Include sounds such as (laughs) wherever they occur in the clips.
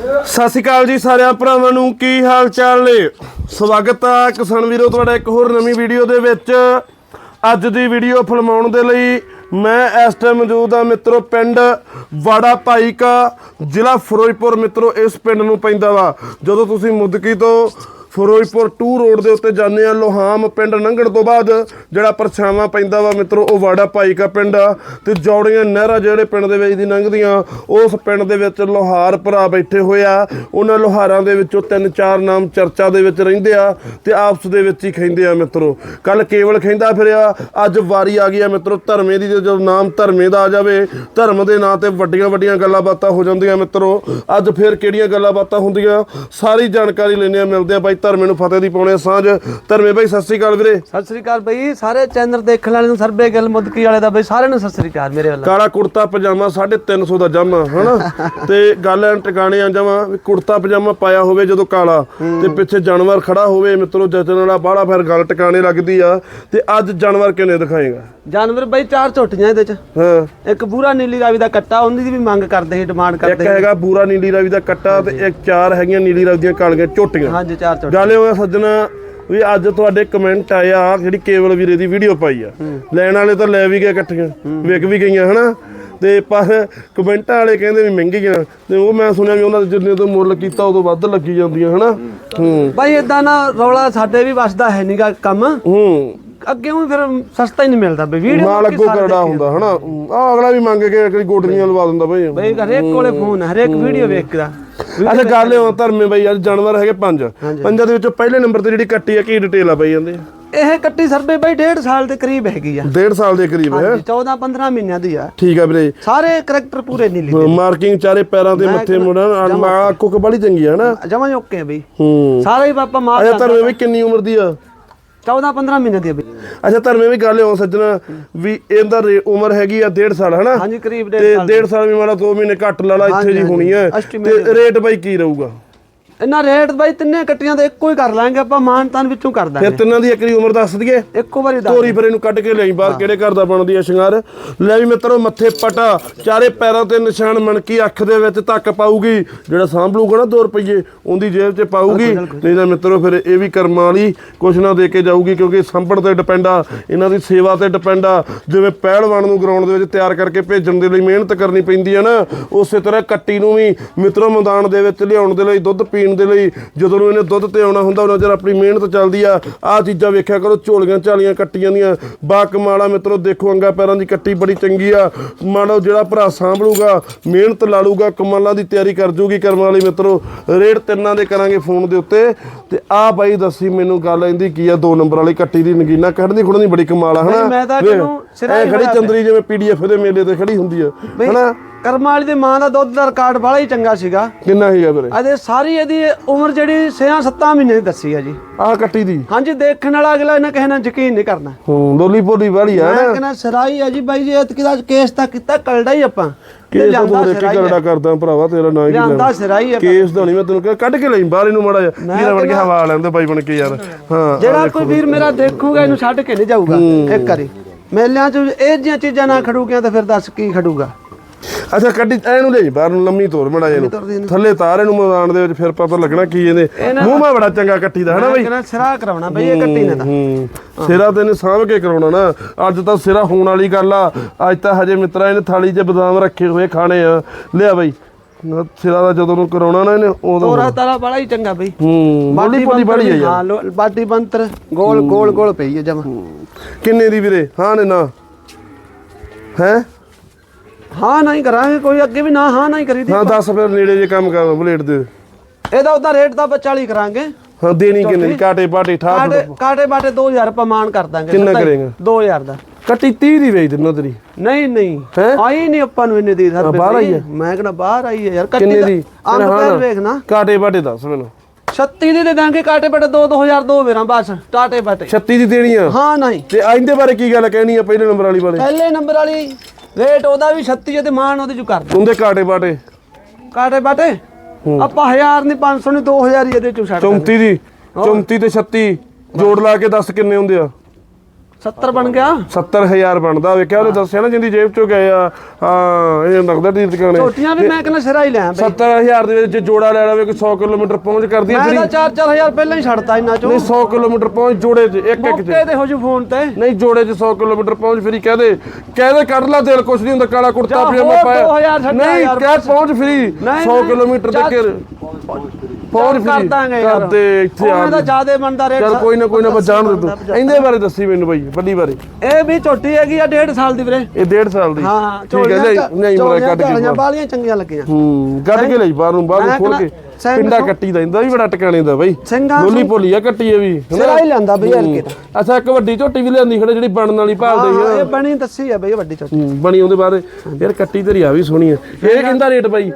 ਸਤਿ ਸ਼੍ਰੀ ਅਕਾਲ ਜੀ ਸਾਰਿਆਂ ਭਰਾਵਾਂ ਨੂੰ, ਕੀ ਹਾਲ ਚਾਲ ਨੇ? ਸਵਾਗਤ ਆ ਕਿਸਾਨ ਵੀਰੋ, ਤੁਹਾਡਾ ਇੱਕ ਹੋਰ ਨਵੀਂ ਵੀਡੀਓ ਦੇ ਵਿੱਚ। ਅੱਜ ਦੀ ਵੀਡੀਓ ਫਿਲਮਾਉਣ ਦੇ ਲਈ ਮੈਂ ਇਸ ਟਾਈਮ ਮੌਜੂਦ ਆ ਮਿੱਤਰੋ ਪਿੰਡ ਵਾੜਾ ਭਾਈਕਾ, ਜ਼ਿਲ੍ਹਾ ਫਿਰੋਜ਼ਪੁਰ। ਮਿੱਤਰੋ, ਇਸ ਪਿੰਡ ਨੂੰ ਪੈਂਦਾ ਵਾ। ਜਦੋਂ ਤੁਸੀਂ ਮੁਦਕੀ ਤੋਂ ਫਿਰੋਜ਼ਪੁਰ 2 ਰੋਡ ਦੇ ਉੱਤੇ ਜਾਂਦੇ ਆ ਲੋਹਾਮ ਪਿੰਡ ਲੰਘਣ ਤੋਂ ਬਾਅਦ ਜਿਹੜਾ ਪਰਛਾਵਾਂ ਪੈਂਦਾ ਵਾ ਮਿੱਤਰੋ, ਉਹ ਵਾੜਾ ਭਾਈਕਾ ਪਿੰਡ ਆ। ਤੇ ਜੌੜੀਆਂ ਨਹਿਰਾਂ ਜਿਹੜੇ ਪਿੰਡ ਦੇ ਵਿੱਚ ਦੀ ਲੰਘਦੀਆਂ, ਉਸ ਪਿੰਡ ਦੇ ਵਿੱਚ ਲੋਹਾਰ ਭਰਾ ਬੈਠੇ ਹੋਏ ਆ। ਉਹਨਾਂ ਲੋਹਾਰਾਂ ਦੇ ਵਿੱਚੋਂ ਤਿੰਨ ਚਾਰ ਨਾਮ ਚਰਚਾ ਦੇ ਵਿੱਚ ਰਹਿੰਦੇ ਆ ਤੇ ਆਪਸ ਦੇ ਵਿੱਚ ਹੀ ਖੈਂਦੇ ਆ ਮਿੱਤਰੋ। ਕੱਲ ਕੇਵਲ ਖੈਂਦਾ ਫਿਰਿਆ, ਅੱਜ ਵਾਰੀ ਆ ਗਈ ਆ ਮਿੱਤਰੋ, ਧਰਮੇ ਦੀ ਜਦੋਂ ਨਾਮ ਧਰਮੇ ਦਾ ਆ ਜਾਵੇ, ਧਰਮ ਦੇ ਨਾਂ ਤੇ ਵੱਡੀਆਂ ਵੱਡੀਆਂ ਗੱਲਾਂ ਬਾਤਾਂ ਹੋ ਜਾਂਦੀਆਂ ਮਿੱਤਰੋ। ਅੱਜ ਫਿਰ ਕਿਹੜੀਆਂ ਗੱਲਾਂ ਬਾਤਾਂ ਹੁੰਦੀਆਂ? ਸਾਰੀ ਜਾਣਕਾਰੀ ਲੈਣੇ ਆ ਮਿਲਦੇ ਆ ਬਾਈ ਧਰਮੇ ਨੂੰ ਫਤਿਹ ਦੀ ਪਾਉਣੇ ਸਾਂਝ। ਧਰਮੇ ਬਾਈ ਸਤਿ ਸ੍ਰੀ ਅਕਾਲ ਵੀਰੇ। ਸਤਿ ਸ੍ਰੀ ਅਕਾਲ ਬਈ ਸਾਰੇ ਚੈਨਲ ਦੇਖਣ ਵਾਲੇ ਨੂੰ ਸਰਬੇ ਗਿੱਲ ਮੁਦਕੀ ਵਾਲੇ ਦਾ ਬਈ ਸਾਰਿਆਂ ਨੂੰ ਸਤਿ ਸ੍ਰੀ ਅਕਾਲ ਮੇਰੇ ਵੱਲੋਂ। ਕਾਲਾ ਕੁੜਤਾ ਪਜਾਮਾ 350 ਦਾ ਜਾਮਾ ਹਨਾ? (laughs) ਤੇ ਗੱਲ ਐ ਟਿਕਾਣੇ ਆ ਜਾਵਾਂ ਵੀ ਕੁੜਤਾ ਪਜਾਮਾ ਪਾਇਆ ਹੋਵੇ ਜਦੋਂ ਕਾਲਾ ਤੇ ਪਿੱਛੇ ਜਾਨਵਰ ਖੜਾ ਹੋਵੇ ਮਿੱਤਰੋ ਜਚਨ ਵਾਲਾ ਬਾਹਲਾ ਫਿਰ ਗੱਲ ਟਿਕਾਣੇ ਲੱਗਦੀ ਆ। ਤੇ ਅੱਜ ਜਾਨਵਰ ਕਿਨੇ ਦਿਖਾਏਗਾ? ਜਾਨਵਰ ਬਈ ਚਾਰ ਝੋਟੀਆਂ ਇਹਦੇ ਚ। ਹਾਂ। ਇੱਕ ਪੂਰਾ ਨੀਲੀ ਰਾਵੀ ਦਾ ਕੱਟਾ ਉਹਦੀ ਦੀ ਵੀ ਮੰਗ ਕਰਦੇ ਸੀ ਡਿਮਾਂਡ ਇੱਕ ਕਰਦੇ ਸੀ। ਹੈਗਾ ਬੂਰਾ ਨੀਲੀ ਰਵੀ ਦਾ ਕੱਟਾ ਤੇ ਇੱਕ ਚਾਰ ਹੈਗੀਆਂ ਨੀਲੀ ਰਵੀ ਦੀਆਂ ਕਾਲੀਆਂ ਝੋਟੀਆਂ। ਹਾਂਜੀ ਚਾਰ ਗੱਲ ਹੋਇਆ ਸੱਜਣਾ ਵੀ ਅੱਜ ਤੁਹਾਡੇ ਕਮੈਂਟ ਆਇਆ ਜਿਹੜੀ ਕੇਵਲ ਵੀਰੇ ਦੀ ਵੀਡੀਓ ਪਾਈ ਆ। ਲੈਣ ਵਾਲੇ ਤਾਂ ਲੈ ਵੀ ਗਏ ਇਕੱਠੀਆਂ ਵਿਕ ਵੀ ਗਈਆਂ ਹਨਾ? ਤੇ ਪਰ ਕਮੈਂਟਾਂ ਵਾਲੇ ਕਹਿੰਦੇ ਵੀ ਮਹਿੰਗੀਆਂ ਤੇ ਉਹ ਮੈਂ ਸੁਣਿਆ ਵੀ ਉਹਨਾਂ ਦੇ ਜਿੰਨੇ ਤੋਂ ਮੁੱਲ ਕੀਤਾ ਉਦੋਂ ਵੱਧ ਲੱਗੀ ਜਾਂਦੀਆਂ ਹਨਾ? ਹੂੰ। ਬਈ ਇਦਾਂ ਨਾ ਰੌਲਾ ਸਾਡੇ ਵੀ ਵਸਦਾ ਹੈ ਨਹੀਂਗਾ ਕੰਮ। ਹੂੰ। ਅੱਗੇ ਫਿਰ ਸਸਤਾ ਹੀ ਨਹੀਂ ਮਿਲਦਾ ਬਈ। ਵੀਡੀਓ ਮਾਲ ਅੱਗੋਂ ਕਰੜਾ ਹੁੰਦਾ ਹਨਾ? ਆ ਅਗਲਾ ਵੀ ਮੰਗ ਕੇ ਕਦੀ ਗੋਡਰੀਆਂ ਲਵਾ ਦਿੰਦਾ ਬਈ। ਬਈ ਹਰੇਕ ਕੋਲੇ ਫੋਨ ਹਰੇਕ ਵੀਡੀਓ ਵੇਖਦਾ। ਅੱਛਾ ਗੱਲ ਇਹ ਧਰਮੇ ਬਈ ਅੱਜ ਜਾਨਵਰ ਹੈਗੇ ਪੰਜ। ਪੰਜਾਂ ਦੇ ਵਿੱਚੋਂ ਪਹਿਲੇ ਨੰਬਰ ਤੇ ਜਿਹੜੀ ਕੱਟੀ ਆ ਕੀ ਡਿਟੇਲ ਆ ਬਈ ਜਾਂਦੇ ਇਹ ਕੱਟੀ ਸਰਬੇ ਬਈ 1.5 ਸਾਲ ਦੇ ਕਰੀਬ ਹੈਗੀ ਆ। ਡੇਢ ਸਾਲ ਦੇ ਕਰੀਬ ਹੈ? 14 15 ਮਹੀਨਿਆਂ ਦੀ ਆ। ਠੀਕ ਆ ਵੀਰੇ। ਸਾਰੇ ਕਰੈਕਟਰ ਪੂਰੇ ਨੀਲੀ ਦੇ। ਮਾਰਕਿੰਗ ਚਾਰੇ ਪੈਰਾਂ ਤੇ ਮੱਥੇ ਮੁੜਨ ਮਾ ਕੁੱਕ ਬੜੀ ਚੰਗੀ ਆ ਨਾ ਜਮਾਂ ਓਕੇ ਬਈ। ਹੂੰ। ਸਾਰੇ ਹੀ ਪਾਪਾ ਮਾਰ ਅੱਛਾ ਧਰਮੇ ਵੀ ਕਿੰਨੀ ਉਮਰ ਦੀ ਆ? 14 15 ਮਹੀਨੇ ਦੀ ਆ ਬਈ। ਅੱਛਾ ਧਰਮੇ ਵੀ ਗੱਲ ਹੋ ਸੱਜਣਾ ਵੀ ਇਹਦਾ ਰੇ- ਉਮਰ ਹੈਗੀ ਆ ਡੇਢ ਸਾਲ ਹਨਾ? ਹਾਂਜੀ ਕਰੀਬ ਤੇ ਡੇਢ ਸਾਲ ਡੇਢ ਸਾਲ ਵੀ ਮਾੜਾ 2 ਮਹੀਨੇ ਘੱਟ ਲਾ ਲਾ ਇੱਥੇ ਹਾਂਜੀ, ਜੀ ਹੋਣੀ ਹੈ ਹਾਂਜੀ, estimate ਤੇ ਰੇਟ ਬਾਈ ਕੀ ਰਹੂਗਾ? ਇਹਨਾਂ ਰੇਟ ਬਾਈ ਤਿੰਨੇ ਕੱਟੀਆਂ ਦਾ ਇੱਕੋ ਹੀ ਕਰ ਲਾਂਗੇ ਆਪਾਂ ਮਾਨ ਤਾਨ ਵਿੱਚੋਂ ਕਰ ਫਿਰ ਦਾਂਗੇ ਤਿੰਨਾਂ ਦੀ ਇੱਕਰੀ ਉਮਰ ਦੱਸ ਦਈਏ। ਇੱਕੋ ਵਾਰੀ ਦੱਸ ਤੋਰੀ ਫਰੇ ਨੂੰ ਕੱਢ ਕੇ ਲਿਆਈ ਬਾਹਰ ਕਿਹੜੇ ਘਰ ਦਾ ਬਣਦੀ ਆ ਸ਼ਿੰਗਾਰ? ਲੈ ਵੀ ਮਿੱਤਰੋ ਮੱਥੇ ਪਟਾ ਚਾਰੇ ਪੈਰਾਂ ਤੇ ਨਿਸ਼ਾਨ ਮਣਕੀ ਅੱਖ ਦੇ ਵਿੱਚ ਧੱਕ ਪਾਊਗੀ ਜਿਹੜਾ ਸਾਂਭਲੂਗਾ ਨਾ 2 ਰੁਪਏ ਉਹਦੀ ਜੇਬ 'ਚ ਪਾਊਗੀ। ਨਹੀਂ ਤਾਂ ਮਿੱਤਰੋ ਫਿਰ ਇਹ ਵੀ ਕਰਮਾਂ ਵਾਲੀ ਕੁਛ ਨਾ ਦੇ ਕੇ ਜਾਊਗੀ ਕਿਉਂਕਿ ਸਾਂਭਣ ਤੇ ਡਿਪੈਂਡ ਆ ਇਹਨਾਂ ਦੀ ਸੇਵਾ ਤੇ ਡਿਪੈਂਡ ਆ। ਜਿਵੇਂ ਪਹਿਲਵਾਨ ਨੂੰ ਗਰਾਊਂਡ ਦੇ ਵਿੱਚ ਤਿਆਰ ਕਰਕੇ ਭੇਜਣ ਦੇ ਲਈ ਮਿਹਨਤ ਕਰਨੀ ਪੈਂਦੀ ਆ ਨਾ ਉਸੇ ਤਰ੍ਹਾਂ ਕੱਟੀ ਨੂੰ ਵੀ ਮਿੱਤਰੋ ਮੈਦਾਨ ਦੇ ਵਿੱਚ ਲਿਆਉਣ ਦੇ ਲਈ ਦੁੱਧ ਪੀਣ ਦੇ ਲਈ ਜਦੋਂ ਨੂੰ ਇਹਨੇ ਦੁੱਧ ਤੇ ਆਉਣਾ ਹੁੰਦਾ ਉਹਨਾਂ ਚਿਰ ਆਪਣੀ ਮਿਹਨਤ ਚੱਲਦੀ ਆ। ਆਹ ਚੀਜ਼ਾਂ ਵੇਖਿਆ ਕਰੋ ਝੋਲੀਆਂ ਝਾਲੀਆਂ ਕੱਟੀਆਂ ਦੀਆਂ। ਬਾ ਕਮਾਲਾ ਮਿੱਤਰੋ ਦੇਖੋ ਅੰਗਾ ਪੈਰਾਂ ਦੀ ਕੱਟੀ ਬੜੀ ਚੰਗੀ ਆ। ਲਓ ਜਿਹੜਾ ਭਰਾ ਸਾਂਭਲੂਗਾ ਮਿਹਨਤ ਲਾ ਲੂਗਾ ਕਮਾਲਾਂ ਦੀ ਤਿਆਰੀ ਕਰ ਜੂਗੀ ਕਰਮ ਵਾਲੀ ਮਿੱਤਰੋ। ਰੇਟ ਤਿੰਨਾਂ ਦੇ ਕਰਾਂਗੇ ਫੋਨ ਦੇ ਉੱਤੇ। ਤੇ ਆਹ ਬਾਈ ਦੱਸੀ ਮੈਨੂੰ ਗੱਲ ਇਹਦੀ ਕੀ ਆ ਦੋ ਨੰਬਰ ਵਾਲੀ ਕੱਟੀ ਦੀ ਨਗੀਨਾ ਕੱਢਦੀ ਖੁੜਦੀ ਬੜੀ ਕਮਾਲ ਆ ਹਨਾ? ਮੈਂ ਤਾਂ ਤੈਨੂੰ ਸਿਰਾ ਖੜੀ ਚੰਦਰੀ ਜਿਵੇਂ ਪੀਡੀਐਫ ਦੇ ਮੇਲੇ ਤੇ ਖੜੀ ਹੁੰਦੀ ਆ ਹਨਾ? ਕਰਮਾਂ ਵਾਲੀ ਦੇ ਮਾਂ ਦਾ ਦੁੱਧ ਦਾ ਰਿਕਾਰਡ ਬੜਾ ਹੀ ਚੰਗਾ ਸੀਗਾ। ਕਿੰਨਾ ਹੀਗਾ ਵੀਰੇ? ਅਦੇ ਸਾਰੀ ਇਹਦੀ ਉਮਰ ਜਿਹੜੀ 6-7 ਮਹੀਨੇ ਦੀ ਦੱਸੀ ਆ ਜੀ। ਆਹ ਕੱਟੀ ਦੀ। ਹਾਂਜੀ ਦੇਖਣ ਵਾਲਾ ਅਗਲਾ ਇਹਨਾਂ ਕਿਸੇ ਨਾਲ ਯਕੀਨ ਨਹੀਂ ਕਰਨਾ। ਹੂੰ ਲੋਲੀ ਪੋਲੀ ਵਾਲੀ ਆ ਮੈਂ ਨਾ ਕਹਿੰਦਾ ਸਰਾਈ ਆ ਜੀ ਬਾਈ ਜੀ ਇਤਕੀ ਦਾ ਕੇਸ ਤਾਂ ਕੀਤਾ ਕਲੜਾ ਹੀ ਆਪਾਂ। ਕੇਸ ਤਾਂ ਲਿਆਂਦਾ ਤੂੰ ਦੇਖੀ। ਕਰੜਾ ਕਰਦਾ ਭਰਾਵਾ ਤੇਰਾ ਨਾਂ ਹੀ ਲਿਆਂਦਾ ਸਿਰਾਈ ਆ ਕੇਸ ਦਾ ਨਹੀਂ ਮੈਂ ਤੈਨੂੰ ਕੱਢ ਕੇ ਲਈ ਬਾਹਰ ਇਹਨੂੰ ਮਾੜਾ ਜਿਹਾ। ਵੀਰਾ ਬਣ ਕੇ ਹਵਾ ਲੈਂਦੇ ਬਾਈ ਬਣ ਕੇ ਯਾਰ। ਹਾਂ ਜਿਹੜਾ ਕੋਈ ਵੀਰ ਮੇਰਾ ਦੇਖੂਗਾ ਇਹਨੂੰ ਛੱਡ ਕੇ ਨਹੀਂ ਜਾਊਗਾ। ਇੱਕ ਵਾਰੀ। ਮੇਲਿਆਂ 'ਚ ਇਹ ਜਿਹੀਆਂ ਚੀਜ਼ਾਂ ਨਾ ਖੜੂਗੀਆਂ ਤਾਂ ਫਿਰ ਦੱਸ ਕੀ ਖੜੂਗਾ। ਅੱਛਾ ਕੱਢੀ ਇਹਨੂੰ ਲਈ ਬਾਹਰ ਨੂੰ ਲੰਮੀ ਤੋਰ ਮੜਾ ਇਹਨੂੰ। ਥੱਲੇ ਤਾਰ ਇਹਨੂੰ ਮੈਦਾਨ ਦੇ ਵਿੱਚ ਫਿਰ ਪਤਾ ਲੱਗਣਾ ਕੀ ਇਹਦੇ ਮੂੰਹ ਮਾ ਬੜਾ ਚੰਗਾ ਕੱਟੀ ਦਾ ਹਨਾ ਬਾਈ? ਸਿਰਾ ਕਰਾਉਣਾ ਬਈ ਇਹ ਕੱਟੀ ਨੇ ਤਾਂ। ਸਿਰਾ ਤੇ ਇਹਨੇ ਸਾਂਭ ਕੇ ਕਰਾਉਣਾ ਨਾ। ਅੱਜ ਤਾਂ ਸਿਰਾ ਹੋਣ ਵਾਲੀ ਗੱਲ ਆ। ਅੱਜ ਤਾਂ ਹਜੇ ਮਿੱਤਰਾ ਇਹਨੇ ਥਾਲੀ 'ਚ ਬਦਾਮ ਰੱਖੇ ਹੋਏ ਖਾਣੇ ਆ। ਲਿਆ ਬਾਈ। ਨਾ ਸਿਰਾ ਦਾ ਜਦੋਂ ਨੂੰ ਕਰਾਉਣਾ ਨਾ ਇਹਨੇ ਉਦੋਂ ਤੋਰਾ ਤਾਰਾ ਬੜਾ ਹੀ ਚੰਗਾ ਬਈ। ਹੂੰ ਬੋਲੀ ਪੋਲੀ ਬੜੀ ਆ ਯਾਰ। ਹਾਂ ਲੋ- ਬਾਟੀ ਬੰਤਰ ਗੋਲ ਗੋਲ ਗੋਲ ਪਈ ਜਮਾ। ਕਿੰਨੇ ਦੀ ਵੀਰੇ? ਹਾਂ ਨੇ ਨਾ। ਹੈ? ਹਾਂ ਨਹੀਂ ਕਰਾਂਗੇ ਕੋਈ ਅੱਗੇ ਵੀ ਨਾ ਹਾਂ ਨਹੀਂ ਕਰੀਦੀ ਹਾਂ ਦੱਸ ਫਿਰ ਨੇੜੇ ਜੇ ਕੰਮ ਕਰ ਬਲੇਡ ਦੇ। ਇਹਦਾ ਉਹਦਾ ਰੇਟ ਤਾਂ ਆਪਾਂ 40 ਕਰਾਂਗੇ। ਹਾਂ ਦੇਣੀ ਕਿੰਨੇ ਕਾਟੇ ਪਾਟੇ ਠਾਠ ਕਾਟੇ ਕਾਟੇ ਬਾਟੇ 2000 ਰੁਪਏ ਮਾਨ ਕਰ ਦਾਂਗੇ ਕਿੰਨਾ ਕਰੇਂਗਾ? 2000 ਦਾ। ਕੱਟੀ 30 ਦੀ ਵੇਚ ਦਿੰਦਾ ਤੇਰੀ। ਨਹੀਂ ਨਹੀਂ। ਹੈਂ? ਆਈ ਨਹੀਂ ਆਪਾਂ ਨੂੰ ਇੰਨੇ ਦੀ ਸਰ ਬਾਹਰ ਆਈ ਹੈ? ਮੈਂ ਕਹਿੰਦਾ ਬਾਹਰ ਆਈ ਹੈ ਯਾਰ ਕਿੰਨੇ ਦਾ? ਅੰਗ ਪੈਰ। ਵੇਖਣਾ। ਕਾਟੇ ਪਾਟੇ ਦੱਸ ਮੈਨੂੰ। 36 ਦੀ ਦੇ ਦਾਂਗੇ ਕਾਟੇ ਬਾਟੇ 2 2000 ਦੋ ਵੇਰਾਂ ਬਸ ਟਾਟੇ ਬਾਟੇ। 36 ਦੀ ਦੇਣੀ ਆ? ਹਾਂ ਨਹੀਂ। ਤੇ ਆਇੰਦੇ ਬਾਰੇ ਕੀ ਗੱਲ ਕਹਿਣੀ ਆ ਪਹਿਲੇ ਨੰਬਰ ਵਾਲੀ ਵਾਲੇ? ਪਹਿਲੇ ਨੰਬਰ ਵਾਲੀ ਰੇਟ ਉਹਦਾ ਵੀ 36 ਹੈ ਤੇ ਮਾਨ ਉਹਦੇ ਚ ਕਰ ਦੇ ਉਹਦੇ ਕਾਟੇ ਪਾਟੇ ਕਾਟੇ ਬਾਟੇ? ਆਪਾਂ 1000 ਨਹੀਂ 500 ਨਹੀਂ 2000 ਹੀ ਇਹਦੇ ਚੋਂ ਛੱਡ ਦਾਂਗੇ। 34 ਦੀ 34 ਤੇ 36 ਜੋੜ ਲਾ ਕੇ ਦੱਸ ਕਿੰਨੇ ਹੁੰਦੇ ਆ? 70 ਬਣ ਗਿਆ? 70000 ਬਣਦਾ ਵੇਖਿਆ ਉਹਨੇ ਦੱਸਿਆ ਨਾ ਜਿੰਦੀ ਜੇਬ ਚੋਂ ਗਏ ਆ ਹਾਂ ਇਹ ਲੱਗਦਾ ਢੀਰ ਟਿਕਾਣੇ ਝੋਟੀਆਂ ਵੀ ਮੈਂ ਕਹਿੰਦਾ ਸਿਰਾ ਹੀ ਬਈ। 70000 ਦੇ ਵਿੱਚ ਜੋੜਾ ਲੈ ਲਵੇ ਕੋਈ 100 ਕਿਲੋਮੀਟਰ ਪਹੁੰਚ ਕਰਦੀ ਹੈ ਮੈਂ ਜਿਹੜੀ ਤਾਂ 4-4000 ਪਹਿਲਾਂ ਹੀ ਛੱਡਤਾ ਇੰਨਾ ਚੋਂ। ਨਹੀਂ 100 ਕਿਲੋਮੀਟਰ ਪਹੁੰਚ ਜੋੜੇ 'ਚ ਇੱਕ ਇੱਕ 'ਚ। ਮੌਕੇ ਤੇ ਹੋ ਜੂ ਫੋਨ ਤੇ। ਨਹੀਂ ਜੋੜੇ 'ਚ 100 ਕਿਲੋਮੀਟਰ ਪਹੁੰਚ ਫਰੀ ਕਹਦੇ ਕਹਦੇ ਕੱਢ ਲਾ ਦਿਲ ਕੁਛ ਨਹੀਂ ਹੁੰਦਾ ਕਾਲਾ ਕੁੜਤਾ ਪਜਾਮਾ ਪਾਇਆ। 2000 ਛੱਡਿਆ ਨਹੀਂ ਕਹਿ ਪਹੁੰਚ ਫਰੀ ਨਹੀਂ, 100 ਨਹੀਂ, ਕਿਲੋਮੀਟਰ ਤੱਕ ਚੱਲ ਕਰ ਫਰੀ ਦਾਂਗੇ ਯਾਰ। ਕਰਦੇ ਇੱਥੇ ਆ ਉਹਨਾਂ ਦਾ ਜ਼ਿਆਦੇ ਬਣਦਾ ਰੇਟ ਚਲ ਕੋਈ ਨਾ ਕੋਈ ਨਾ ਬਚਾਣ ਦੇ ਤੂੰ ਇਹਦੇ ਬਾਰੇ ਦੱਸੀ ਮੈਨੂੰ ਬਾਈ ਵੱਡੀ ਬਾਰੇ। ਇਹ ਵੀ ਝੋਟੀ ਹੈਗੀ ਆ 1.5 ਸਾਲ ਦੀ ਵੀਰੇ। ਇਹ 1.5 ਸਾਲ ਦੀ। ਹਾਂ ਹਾਂ ਠੀਕ ਹੈ ਨਹੀਂ ਮਰਾ ਕੱਢ ਕੇ ਬਾਹਰ। ਬਾਲੀਆਂ ਚੰਗੀਆਂ ਲੱਗੀਆਂ। ਹੂੰ ਕੱਢ ਕੇ ਲਈ ਬਾਹਰੋਂ ਬਾਹਰੋਂ ਖੋਲ ਕੇ। ਪਿੰਡਾ ਕੱਟੀ ਦਾ ਇਹਦਾ ਵੀ ਬੜਾ ਟਿਕਾਣੇ ਦਾ ਬਾਈ। ਲੋਲੀ ਭੋਲੀ ਆ ਕੱਟੀ ਇਹ ਵੀ? ਸਿਰਾ ਹੀ? ਲਿਆਂਦਾ ਬਈ ਹਲਕੇ ਦਾ। ਅੱਛਾ ਇੱਕ ਵੱਡੀ ਝੋਟੀ ਵੀ ਲਿਆਂਦੀ ਖੜੇ ਜਿਹੜੀ ਬਣਨ ਵਾਲੀ ਭਾਲਦੇ ਹਾਂ ਆ ਇਹ ਬਣੀ ਦੱਸੀ ਆ ਬਈ ਵੱਡੀ ਝੋਟੀ। ਹੂੰ, ਬਣੀ ਉਹਦੇ ਬਾਅਦ ਯਾਰ ਕੱਟੀ ਤੇਰੀ ਆ ਵੀ ਸੋਹਣੀ ਆ। ਇਹ ਕਹਿੰਦਾ ਰੇਟ ਬਾਈ?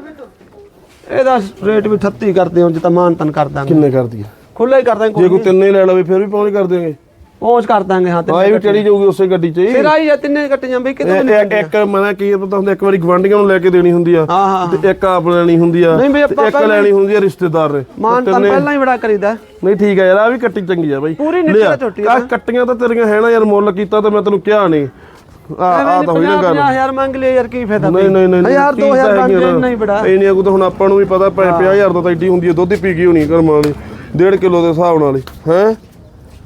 ਇਹਦਾ ਰੇਟ ਵੀ 38 ਕਰਦੇ ਹਾਂ ਜਿੱਤਾ ਮਾਨ ਤਨ ਕਰ ਦਾਂਗੇ। ਕਿੰਨੇ ਕਰਦੀ ਆ ਖੁੱਲਾ ਹੀ ਕਰ ਦਾਂਗੇ ਜੇ ਕੋਈ ਤਿੰਨੇ ਲੈ ਲਵੇ ਫਿਰ ਵੀ ਪਹੁੰਚ ਕਰ ਦੇਗੇ ਪਹੁੰਚ ਕਰ ਦਾਂਗੇ ਹਾਂ ਤੇ ਆ ਇਹ ਵੀ ਚੜੀ ਜਾਊਗੀ ਉਸੇ ਗੱਡੀ 'ਚ ਹੀ। ਫਿਰ ਆਈ ਆ ਤਿੰਨੇ ਕੱਟੀਆਂ ਬਈ ਕਿਤੇ ਵੀ ਇਹ- ਨਹੀਂ ਇੱਕ ਇੱਕ ਮਨਾ ਕੀ ਪਤਾ ਹੁੰਦਾ ਇੱਕ ਵਾਰੀ ਗਵਾਂਢੀਆਂ ਨੂੰ ਲੈ ਕੇ ਦੇਣੀ ਹੁੰਦੀ ਆ ਹਾਂ ਹਾਂ ਤੇ ਇੱਕ ਆਪ ਲੈਣੀ ਹੁੰਦੀ ਆ ਨਹੀਂ ਬਈ ਤੇ ਆਪਾਂ ਇੱਕ ਪਹਿਲਾਂ ਲੈਣੀ ਹੁੰਦੀ ਆ ਰਿਸ਼ਤੇਦਾਰ। ਨੇ ਮਾਨ ਤਨ ਪਹਿਲਾਂ ਹੀ ਬੜਾ ਕਰੀਦਾ। ਨਹੀਂ ਠੀਕ ਆ ਯਾਰ ਆ ਵੀ ਕੱਟੀ ਚੰਗੀ ਆ ਬਾਈ। ਪੂਰੀ ਨਿੱਕੀ ਲਿਆ, ਝੋਟੀ ਆਹ ਕੱਟੀਆਂ ਤਾਂ ਤੇਰੀਆਂ ਹੈ ਨਾ ਯਾਰ ਮੁੱਲ ਕੀਤਾ ਤਾਂ ਮੈਂ ਤੈਨੂੰ ਕਿਹਾ ਨਹੀਂ ਆ ਆ ਤਾਂ ਹੋਈ ਨਾ ਗੱਲ। 50000 ਮੰਗ ਲਿਆ ਯਾਰ ਕੀ ਫਾਇਦਾ ਨਹੀਂ ਨਹੀਂ ਨਹੀਂ ਯਾਰ ਚੀਜ਼ ਤਾਂ 2000 ਬਣ ਹੈਗੀ ਆ ਜੇ ਨਾ। ਨਹੀਂ ਬੜਾ। ਇਹ ਨਹੀਂ ਆ ਕੋਈ ਤਾਂ ਹੁਣ ਆਪਾਂ ਨੂੰ ਵੀ ਪਤਾ 50000 ਦਾ ਤਾਂ ਏਡੀ ਹੁੰਦੀ ਹੈ ਦੁੱਧ ਪੀ ਗਈ ਹੋਣੀ ਕਰਮ ਵਾਲੀ। 1.5 ਕਿਲੋ ਦੇ ਹਿਸਾਬ ਨਾਲ ਹੀ ਹੈ?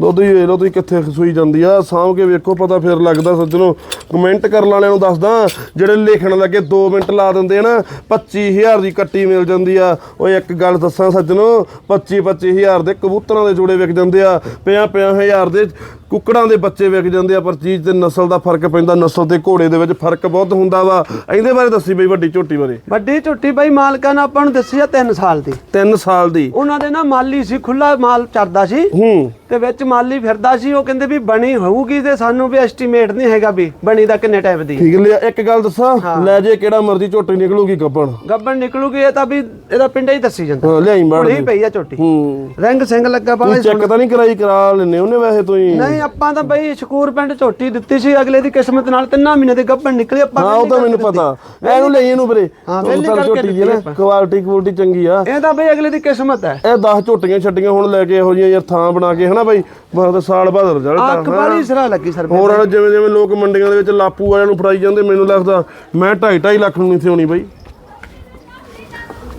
ਦੁੱਧ ਹੀ ਵੇਖ ਲਓ ਤੁਸੀਂ ਕਿੱਥੇ ਸੂਈ ਜਾਂਦੀ ਆ ਸਾਂਭ ਕੇ ਵੇਖੋ ਪਤਾ ਫਿਰ ਲੱਗਦਾ ਸੱਜਣੋ। ਕਮੈਂਟ ਕਰਨ ਵਾਲਿਆਂ ਨੂੰ ਦੱਸਦਾ ਜਿਹੜੇ ਲਿਖਣ ਲੱਗੇ 2 ਮਿੰਟ ਲਾ ਦਿੰਦੇ ਆ ਨਾ 25000 ਦੀ ਕੱਟੀ ਮਿਲ ਜਾਂਦੀ ਆ। ਓਏ ਇੱਕ ਗੱਲ ਦੱਸਾਂ ਸੱਜਣੋ 25 25000 ਦੇ ਕਬੂਤਰਾਂ ਦੇ ਜੋੜੇ ਵਿਕ ਜਾਂਦੇ ਆ 50 50000 ਦੇ ਕੁੱਕੜਾਂ ਦੇ ਬੱਚੇ ਵਿਕ ਜਾਂਦੇ ਆ ਪਰ ਚੀਜ਼ ਤੇ ਨਸਲ ਦਾ ਫ਼ਰਕ ਪੈਂਦਾ ਨਸਲ ਤੇ ਘੋੜੇ ਦੇ ਵਿੱਚ ਫ਼ਰਕ ਬਹੁਤ ਹੁੰਦਾ ਵਾ। ਇਹਦੇ ਬਾਰੇ ਦੱਸੀ ਬਈ ਵੱਡੀ ਝੋਟੀ ਬਾਰੇ। ਵੱਡੀ ਝੋਟੀ ਬਈ ਮਾਲਕਾਂ ਨੇ ਆਪਾਂ ਨੂੰ ਦੱਸੀ ਆ 3 ਸਾਲ ਦੀ। 3 ਸਾਲ ਦੀ। ਉਹਨਾਂ ਦੇ ਨਾ ਮਾਲੀ ਸੀ ਖੁੱਲਾ ਮਾਲ ਚੜਦਾ ਸੀ। ਹੂੰ। ਤੇ ਵਿੱਚ ਮਾਲੀ ਫਿਰਦਾ ਸੀ ਉਹ ਕਹਿੰਦੇ ਵੀ ਬਣੀ ਹੋਊਗੀ ਤੇ ਸਾਨੂੰ ਵੀ ਐਸਟੀਮੇਟ ਨਹੀਂ ਹੈਗਾ ਵੀ ਬਣੀ ਦਾ ਕਿੰਨੇ ਟਾਈਪ ਦੀ। ਠੀਕ ਲਿਆ ਇੱਕ ਗੱਲ ਦੱਸਾਂ ਲੈ ਜੇ ਕਿਹੜਾ ਮਰਜ਼ੀ ਝੋਟੀ ਨਿਕਲੂਗੀ ਗੱਬਣ। ਗੱਬਣ ਨਿਕਲੂਗੀ ਇਹ ਤਾਂ ਵੀ ਇਹਦਾ ਪਿੰਡਾ ਹੀ ਦੱਸੀ ਜਾਂਦਾ। ਹਾਂ ਲਿਆਈ ਬਾੜ ਹੁਣੀ ਪਈ ਆ ਝੋਟੀ। ਹੂੰ। ਰੰਗ ਸਿੰਘ ਲੱਗਾ ਬਾਲਾ ਚੈੱਕ ਤਾਂ ਨਹੀਂ ਕਰਾਈ ਕਰਾ ਲੈਨੇ ਉਹਨੇ ਵੈਸੇ ਤੂੰ ਹੀ। ਨਹੀਂ ਆਪਾਂ ਤਾਂ ਬਈ ਸ਼ਕੂਰ ਪਿੰਡ ਝੋਟੀ ਦਿੱਤੀ ਸੀ ਅਗਲੇ ਦੀ ਕਿਸਮਤ ਨਾਲ ਤਿੰਨਾਂ ਮਹੀਨੇ ਦੇ ਗੱਬਣ ਨਿਕਲੇ ਆਪਾਂ ਹਾਂ ਉਹ ਤਾਂ ਮੈਨੂੰ ਪਤਾ। ਇਹਨੂੰ ਲਈ ਇਹਨੂੰ ਵੀਰੇ। ਹਾਂ, ਝੋਟੀ ਦੀ ਨਾ ਕੁਆਲਿਟੀ ਕੁਆਲਿਟੀ ਚੰਗੀ ਆ। ਇਹ ਤਾਂ ਬਈ ਅਗਲੇ ਦੀ ਕਿਸਮਤ ਹੈ। ਇਹ 10 ਝੋਟੀਆਂ ਛੱਡੀਆਂ ਹੁਣ ਲੈ ਕੇ ਇਹੋ ਜਿਹੀਆਂ ਯਾਰ ਥਾਂ ਬਣਾ ਕੇ ਹਨਾ ਬਾਈ? ਬਹੁਤ ਸਾਲ ਬਾਅਦ ਰਿਜ਼ਲਟ ਆ ਅੱਖ ਬਾਲੀ ਸਰਾ ਲੱਗੀ ਸਰ ਹੋਰ ਵਾਲੇ ਜਿਵੇਂ ਜਿਵੇਂ ਲੋਕ ਮੰਡੀਆਂ ਦੇ ਵਿੱਚ ਲਾਪੂ ਵਾਲਿਆਂ ਨੂੰ ਫੜਾਈ ਜਾਂਦੇ ਮੈਨੂੰ ਲੱਗਦਾ ਮੈਂ 2.5 2.5 ਲੱਖ ਨੂੰ ਨਹੀਂ ਸੀ ਹੋਣੀ ਬਾਈ।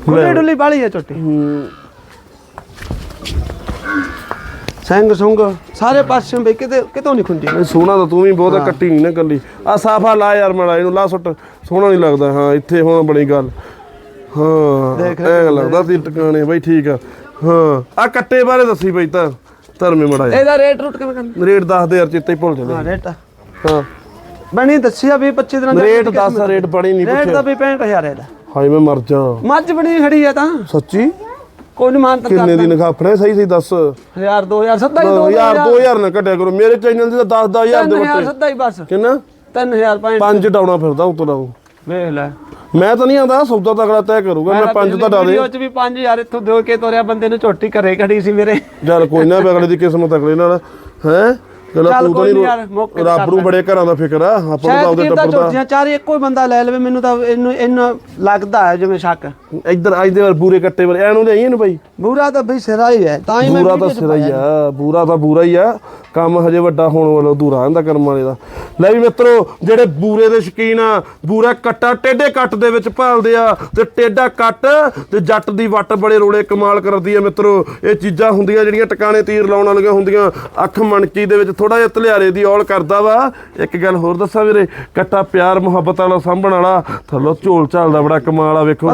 ਖੁੱਲੀ ਡੁੱਲੀ ਬਾਲੀ ਹੈ ਹੂੰ। ਸਿੰਘ ਸੁੰਗ ਸਾਰੇ ਪਾਸੇ ਬਈ ਕਿਤੇ ਕਿਤੋਂ ਨਹੀਂ ਇਹ ਸੋਹਣਾ ਤਾਂ ਤੂੰ ਵੀ ਬਹੁਤਾ ਕੱਟੀ ਨਹੀਂ ਨਾ ਕੱਲੀ। ਆ ਸਾਫਾ ਲਾ ਯਾਰ ਮੜਾ ਇਹਨੂੰ ਲਾ ਸੁੱਟ। ਸੋਹਣਾ ਨਹੀਂ ਲੱਗਦਾ ਹਾਂ ਇੱਥੇ ਹੁਣ ਬਣੀ ਗੱਲ। ਹਾਂ ਦੇਖ ਇਹ ਲੱਗਦਾ ਤੀ ਟਿਕਾਣੇ ਬਾਈ ਠੀਕ ਆ। ਹਾਂ ਆ ਕੱਟੇ ਬਾਰੇ ਦੱਸੀ ਬਈ ਤਾਂ। ਧਰਮੇ ਮੜਾ ਇਹਦਾ ਰੇਟ ਰੂਟ ਕਿਵੇਂ ਕਰਨਾ? ਰੇਟ ਦੱਸ ਦੇ ਯਾਰ ਚਿੱਤੇ ਹੀ ਭੁੱਲ ਜਾਂਦੇ ਹਾਂ ਰੇਟ ਹਾਂ। ਬਣੀ ਦੱਸਿਆ ਵੀ 25 ਦਿਨਾਂ ਦਾ ਰੇਟ ਦੱਸ ਰੇਟ ਬੜੀ ਨਹੀਂ ਰੇਟ ਪੁੱਛਿਆ। ਤਾਂ ਵੀ 65000 ਇਹਦਾ। ਹਾਏ ਮੈਂ ਮਰ ਜਾ। ਮੱਝ ਬਣੀ ਖੜੀ ਹੈ ਤਾਂ। ਸੱਚੀ? ਕੋਈ ਨਹੀਂ ਮਾਨ ਤਾਂ ਕਿੰਨੇ ਦੀ ਨਖਾਫਣੇ ਸਹੀ ਸਹੀ ਦੱਸ। 1000 2000 ਸੱਦਾ ਹੀ 2000 2000 ਨਾ ਕੱਢਿਆ ਕਰੋ। ਮੇਰੇ ਚੈਨਲ ਦੀ ਤਾਂ 10 10000 ਦੇ 3000 ਵੱਟੇ। ਸੱਦਾ ਹੀ ਬਸ। ਕਿੰਨਾ? 3000 5 ਪੰਜ ਡਾਉਣਾ ਫਿਰਦਾ ਉਤੋਂ ਦਾ ਵੇਖ ਲੈ। ਮੈਂ ਤਾਂ ਨਹੀਂ ਆਂਦਾ ਸੌਦਾ ਤਗੜਾ ਤੈਅ ਕਰੂਗਾ ਮੈਂ ਪੰਜ ਤਾਂ ਡਾ ਦੇ। ਵੀਡੀਓ ਚ ਵੀ 5000 ਇੱਥੋਂ ਦੇ ਕੇ ਤੋਰਿਆ ਬੰਦੇ ਨੂੰ ਝੋਟੀ ਘਰੇ ਖੜੀ ਸੀ ਮੇਰੇ। ਚੱਲ ਕੋਈ ਨਾ ਅਗਲੇ ਦੀ ਕਿਸਮਤ ਅਗਲੇ ਨਾਲ ਹੈ? ਚਲੋ ਤੂੰ ਤਾਂ ਨਹੀਂ ਰੱਬ ਨੂੰ ਬੜੇ ਘਰਾਂ ਦਾ ਫਿਕਰ ਆ ਆਪਾਂ ਨੂੰ ਤਾਂ ਕਿਤਾ ਟੱਬਰ ਦਾ ਚਾਰ ਇੱਕੋ ਹੀ ਬੰਦਾ ਲੈ ਲਵੇ ਮੈਨੂੰ ਤਾਂ ਇਹਨੂੰ ਇਹਨੂੰ ਲੱਗਦਾ ਜਿਵੇਂ ਸ਼ੱਕ। ਇੱਧਰ ਅੱਜ ਦੇ ਵਾਰ ਬੂਰੇ ਕੱਟੇ ਵਾਲੇ ਐਨੂੰ ਲਿਆਈ ਇਹਨੂੰ ਬਾਈ? ਬੂਰਾ ਤਾਂ ਬਈ ਸਿਰਾ ਹੀ ਹੈ ਤਾਂ ਹੀ ਮੈਂ ਬੂਰਾ ਤਾਂ ਸਿਰਾ ਹੀ ਆ ਬੂਰਾ ਤਾਂ ਬੂਰਾ ਹੀ ਆ। ਕੰਮ ਹਜੇ ਵੱਡਾ ਹੋਣ ਵਾਲਾ ਦੂਰਾ ਹੁੰਦਾ ਕਰਮ ਵਾਲੇ ਦਾ। ਲੈ ਵੀ ਮਿੱਤਰੋ ਜਿਹੜੇ ਬੂਰੇ ਦੇ ਸ਼ਕੀਨ ਆ ਬੂਰਾ ਕੱਟਾ ਟੇਡੇ ਕੱਟ ਦੇ ਵਿੱਚ ਭਾਲਦੇ ਆ ਤੇ ਟੇਡਾ ਕੱਟ ਤੇ ਜੱਟ ਦੀ ਵੱਟ ਬੜੇ ਰੋਲੇ ਕਮਾਲ ਕਰਦੀ ਆ ਮਿੱਤਰੋ। ਇਹ ਚੀਜ਼ਾਂ ਹੁੰਦੀਆਂ ਜਿਹੜੀਆਂ ਟਿਕਾਣੇ ਤੀਰ ਲਾਉਣ ਵਾਲੀਆਂ ਹੁੰਦੀਆਂ ਅੱਖ ਮਣਕੀ ਦੇ ਵਿੱਚ ਥੋੜਾ ਜਿਹਾ ਧਲਿਆਰੇ ਦੀ ਔਲ ਕਰਦਾ ਵਾ। ਇੱਕ ਗੱਲ ਹੋਰ ਦੱਸਾਂ ਵੀਰੇ ਕੱਟਾ ਪਿਆਰ ਮੁਹੱਬਤ ਵਾਲਾ ਸਾਂਭਣ ਵਾਲਾ ਥੱਲੋਂ ਝੋਲ ਝਾਲ ਦਾ ਬੜਾ ਕਮਾਲ ਆ ਵੇਖੋ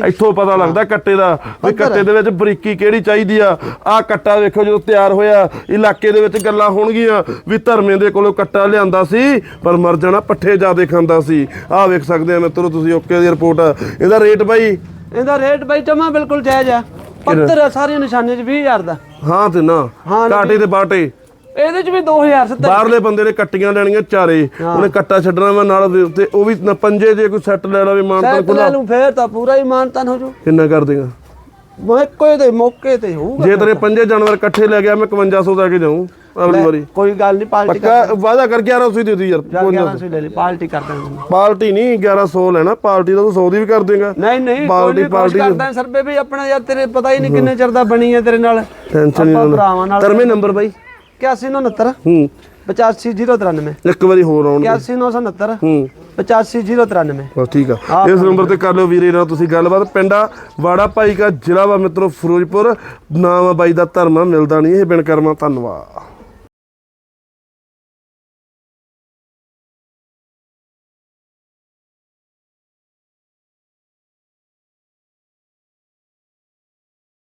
ਬਾਈ। ਇੱਥੋਂ ਪਤਾ ਲੱਗਦਾ ਕੱਟੇ ਦਾ ਵੀ ਕੱਟੇ ਦੇ ਵਿੱਚ ਬਰੀਕੀ ਕਿਹੜੀ ਚਾਹੀਦੀ ਆ। ਆ ਕੱਟਾ ਵੇਖੋ ਜਦੋਂ ਤਿਆਰ ਹੋਇਆ ਇਲਾਕੇ ਦੇ ਵਿੱਚ ਗੱਲਾਂ ਹੋਣਗੀਆਂ ਵੀ ਧਰਮੇ ਦੇ ਕੋਲੋਂ ਕੱਟਾ ਲਿਆਂਦਾ ਸੀ ਪਰ ਮਰ ਜਾਣਾ ਪੱਠੇ ਜ਼ਿਆਦੇ ਖਾਂਦਾ ਸੀ। ਆ ਵੇਖ ਸਕਦੇ ਆ ਮਿੱਤਰੋ ਤੁਸੀਂ ਓਕੇ ਦੀ ਰਿਪੋਰਟ। ਇਹਦਾ ਰੇਟ ਬਾਈ? ਇਹਦਾ ਰੇਟ ਬਈ ਜਮਾ ਬਿਲਕੁਲ ਜਾਇਜ਼ ਆ। ਪੱਤਰ ਸਾਰੀਆਂ ਨਿਸ਼ਾਨੀਆਂ 'ਚ 20000 ਦਾ। ਹਾਂ ਤੇ ਨਾ ਕਾਟੇ ਤੇ ਬਾਟੇ। ਇਹਦੇ 'ਚ ਵੀ 2000 ਸੱਦਾ ਬਾਹਰਲੇ ਬੰਦੇ ਨੇ ਕੱਟੀਆਂ ਲੈਣੀਆਂ ਚਾਰੇ। ਉਹਨੇ ਕੱਟਾ ਛੱਡਣਾ ਵਾ ਨਾਲ ਤੇ ਉਹ ਵੀ ਪੰਜੇ ਜੇ ਕੋਈ ਸੈੱਟ ਲੈ ਲਵੇ ਮਾਨਤਾ ਸੈਟ ਲੈ ਲੂੰ ਫੇਰ ਤਾਂ ਪੂਰਾ ਹੀ ਮਾਨਤਨ ਹੋ ਜੂ ਕਿੰਨਾ ਕਰ ਦੇਗਾ ਮੈਂ ਕੋਈ ਦੇ ਮੌਕੇ ਤੇ ਹੋਊਗਾ ਜੇ ਤੇਰੇ ਪੰਜੇ ਜਾਨਵਰ ਇਕੱਠੇ ਲੈ ਗਿਆ ਮੈਂ 5500 ਦਾ ਕੇ ਜਾਊਂ ਅਗਲੀ ਵਾਰੀ। ਕੋਈ ਗੱਲ ਨਹੀਂ ਕਰ ਪੱਕਾ ਵਾਦਾ ਕਰ 1100 ਦੇ ਦੀ ਯਾਰ ਯਾਰ 1100 ਲੈ ਲਈ ਪਾਰਟੀ ਕਰ ਦਾਂਗੇ ਪਾਰਟੀ ਨਹੀਂ 1100 ਲੈਣਾ ਪਾਰਟੀ ਦਾ ਤੂੰ 100 ਦੀ ਵੀ ਕਰ ਦੇਗਾ। ਨਹੀਂ ਨਹੀਂ ਪਾਰਟੀ- ਪਾਰਟੀ ਕਰਦਾ ਸਰਬੇ ਵੀ ਆਪਣਾ ਯਾਰ ਤੇਰੇ ਪਤਾ ਹੀ ਨਹੀਂ ਕਿੰਨੇ ਚਿਰ ਦਾ ਬਣੀ ਹੈ ਤੇਰੇ ਨਾਲ। ਟੈਨਸ਼ਨ ਨਹੀਂ ਨਾਲ ਤਰਮੇ ਨੰਬਰ ਬਾਈ। 8169 ਹੂੰ। 85093 ਇੱਕ ਵਾਰੀ ਹੋਰ ਆਉਣ ਦਿਓ। 81969 ਹੂੰ। 85093 ਬਸ ਠੀਕ ਆ। ਇਸ ਨੰਬਰ ਤੇ ਕਰ ਲਿਓ ਵੀਰੇ ਨਾਲ ਤੁਸੀਂ ਗੱਲਬਾਤ। ਪਿੰਡਾ ਵਾੜਾ ਭਾਈ ਕਾ ਜ਼ਿਲ੍ਹਾ ਵਾ ਮਿੱਤਰੋ ਫਿਰੋਜ਼ਪੁਰ। ਨਾਮ ਆ ਬਾਈ ਦਾ ਧਰਮਾ ਮਿਲਦਾ ਨਹੀਂ ਇਹ ਬਿਨ ਕਰਮਾ ਧੰਨਵਾਦ।